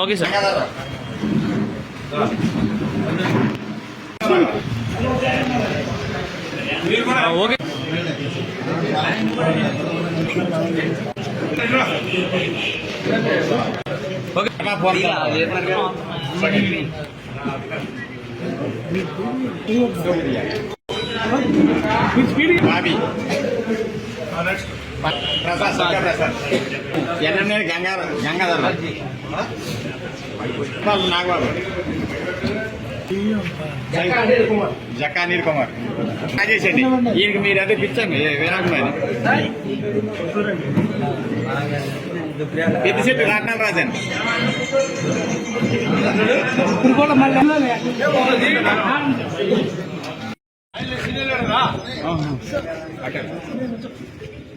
Okay sir. ఆ, okay. Okay. NMA Gangadhar Gangadhar Babu Nagababu. Jakka Anil Kumar. రాజేశండి ఈయనకి మీరు అదే పిచ్చండి వీరాకుమారి పెద్దిశెట్టి రాట్నాల్ రాజన్. నాయుడు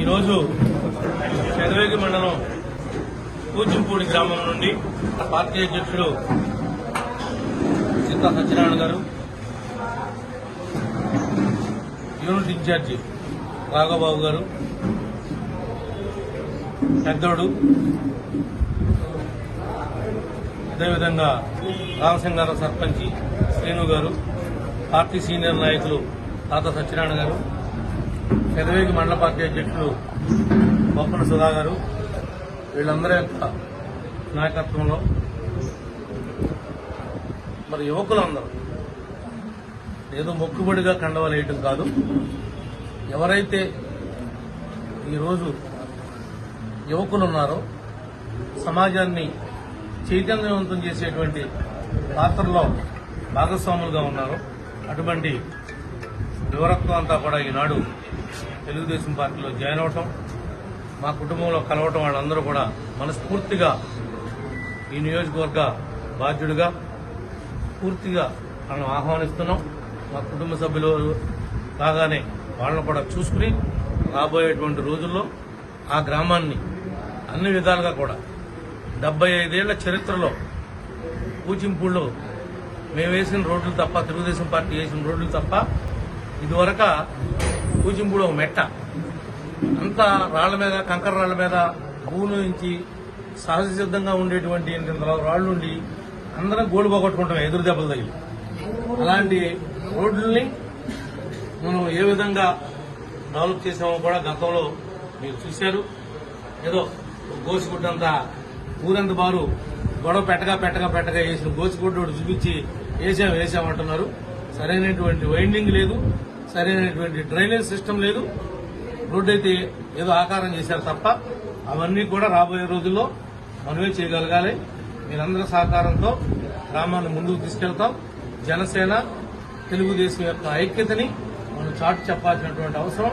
ఈరోజు చదవేగి మండలం కూచింపూడి గ్రామం నుండి పార్టీ అధ్యక్షుడు చింతా సత్యనారాయణ గారు యూనిట్ ఇన్ఛార్జి రాఘబాబు గారు పెద్దోడు అదేవిధంగా రామసింగారావు సర్పంచి శ్రీను గారు పార్టీ సీనియర్ నాయకులు తాత సత్యనారాయణ గారు పెదవేగి మండల పార్టీ అధ్యక్షుడు బొప్పన సుధా గారు వీళ్ళందరి యొక్క నాయకత్వంలో మరి యువకులందరూ ఏదో మొక్కుబడిగా కండవలేయటం కాదు. ఎవరైతే ఈరోజు యువకులు ఉన్నారో సమాజాన్ని చైతన్యవంతం చేసేటువంటి పాత్రలో భాగస్వాములుగా ఉన్నారో అటువంటి యువరత్వం అంతా కూడా ఈనాడు తెలుగుదేశం పార్టీలో జాయిన్ అవటం మా కుటుంబంలో కలవటం వాళ్ళందరూ కూడా మనస్ఫూర్తిగా ఈ నియోజకవర్గ బాధ్యుడిగా పూర్తిగా మనం ఆహ్వానిస్తున్నాం. మా కుటుంబ సభ్యులు కాగానే వాళ్ళను కూడా చూసుకుని రాబోయేటువంటి రోజుల్లో ఆ గ్రామాన్ని అన్ని విధాలుగా కూడా డెబ్బై ఐదేళ్ళ చరిత్రలో కూచింపూళ్ళు మేము వేసిన రోడ్లు తప్ప తెలుగుదేశం పార్టీ వేసిన రోడ్లు తప్ప ఇదివరక కూచింపూడి ఒక మెట్ట. అంతా రాళ్ళ మీద కంకర రాళ్ళ మీద భూమి నుంచి సహజ సిద్ధంగా ఉండేటువంటి ఇంత రాళ్ళు ఉండి అందరం గోడు పోగొట్టుకుంటాం ఎదురు దెబ్బలు తగిలి. అలాంటి రోడ్లని మనం ఏ విధంగా డెవలప్ చేసామో కూడా గతంలో మీరు చూశారు. ఏదో గోసిగుడ్డంత ఊరంత బారు గొడవ పెట్టగా పెట్టగా పెట్టగా వేసిన గోసిగుడ్డ ఒకటి చూపించి వేసాం వేసామంటున్నారు సరైనటువంటి వైండింగ్ లేదు. సరైనటువంటి డ్రైనేజ్ సిస్టమ్ లేదు. రోడ్డు అయితే ఏదో ఆకారం చేశారు తప్ప అవన్నీ కూడా రాబోయే రోజుల్లో మనమే చేయగలగాలి. మీరందరి సహకారంతో గ్రామాన్ని ముందుకు తీసుకెళ్తాం. జనసేన తెలుగుదేశం యొక్క ఐక్యతని మనం చాటు చెప్పాల్సినటువంటి అవసరం.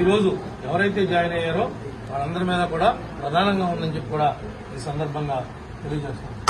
ఈరోజు ఎవరైతే జాయిన్ అయ్యారో వాళ్ళందరి మీద కూడా ప్రధానంగా ఉందని చెప్పి కూడా ఈ సందర్భంగా తెలియజేస్తున్నాం.